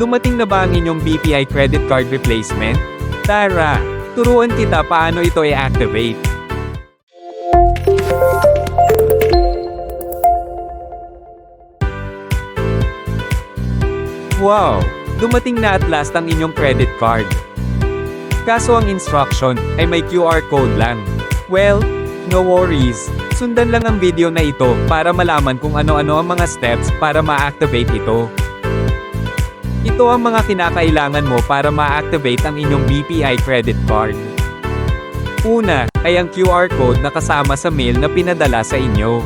Dumating na ba ang inyong BPI credit card replacement? Tara, turuan kita paano ito i-activate. Wow! Dumating na at last ang inyong credit card. Kaso ang instruction ay may QR code lang. Well, no worries. Sundan lang ang video na ito para malaman kung ano-ano ang mga steps para ma-activate ito. Ito ang mga kinakailangan mo para ma-activate ang inyong BPI credit card. Una, ay ang QR code na kasama sa mail na pinadala sa inyo.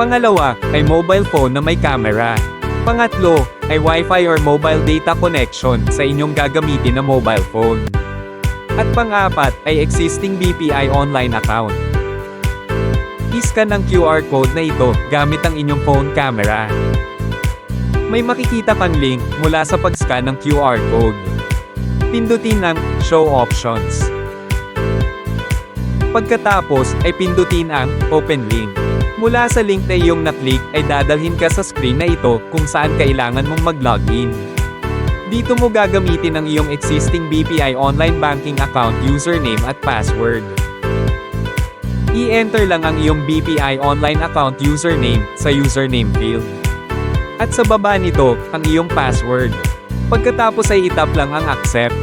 Pangalawa, ay mobile phone na may camera. Pangatlo, ay Wi-Fi or mobile data connection sa inyong gagamitin na mobile phone. At pang-apat, ay existing BPI online account. I-scan ang QR code na ito gamit ang inyong phone camera. May makikita kang link mula sa pag-scan ng QR code. Pindutin ang Show Options. Pagkatapos ay pindutin ang Open Link. Mula sa link na iyong na-click ay dadalhin ka sa screen na ito kung saan kailangan mong mag-login. Dito mo gagamitin ang iyong existing BPI online banking account username at password. I-enter lang ang iyong BPI online account username sa username field. At sa baba nito, ang iyong password. Pagkatapos ay itap lang ang accept.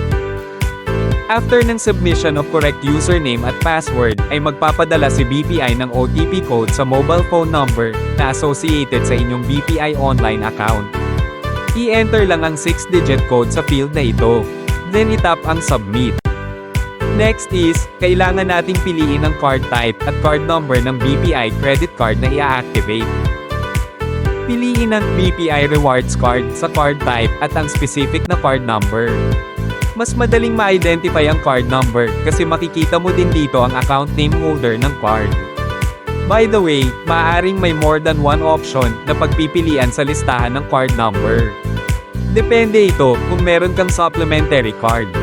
After ng submission of correct username at password, ay magpapadala si BPI ng OTP code sa mobile phone number na associated sa inyong BPI online account. I-enter lang ang 6-digit code sa field na ito. Then itap ang submit. Next is, kailangan nating piliin ang card type at card number ng BPI credit card na i-activate. Piliin ang BPI rewards card sa card type at ang specific na card number. Mas madaling ma-identify ang card number kasi makikita mo din dito ang account name holder ng card. By the way, maaaring may more than one option na pagpipilian sa listahan ng card number. Depende ito kung meron kang supplementary card.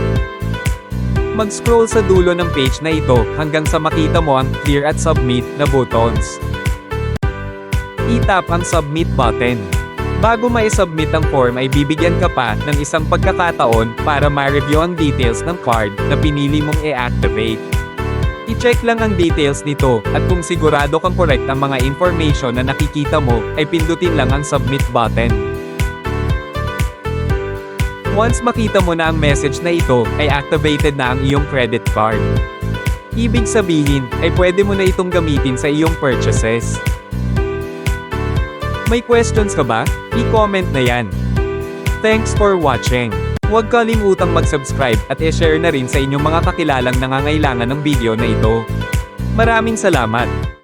Mag-scroll sa dulo ng page na ito hanggang sa makita mo ang Clear at Submit na buttons. I-tap ang Submit button. Bago ma-submit ang form ay bibigyan ka pa ng isang pagkakataon para ma-review ang details ng card na pinili mong i-activate. I-check lang ang details nito at kung sigurado kang correct ang mga information na nakikita mo ay pindutin lang ang submit button. Once makita mo na ang message na ito ay activated na ang iyong credit card. Ibig sabihin ay pwede mo na itong gamitin sa iyong purchases. May questions ka ba? I-comment na yan. Thanks for watching. Huwag kalimutang mag-subscribe at i-share na rin sa inyong mga kakilalang nangangailangan ng video na ito. Maraming salamat!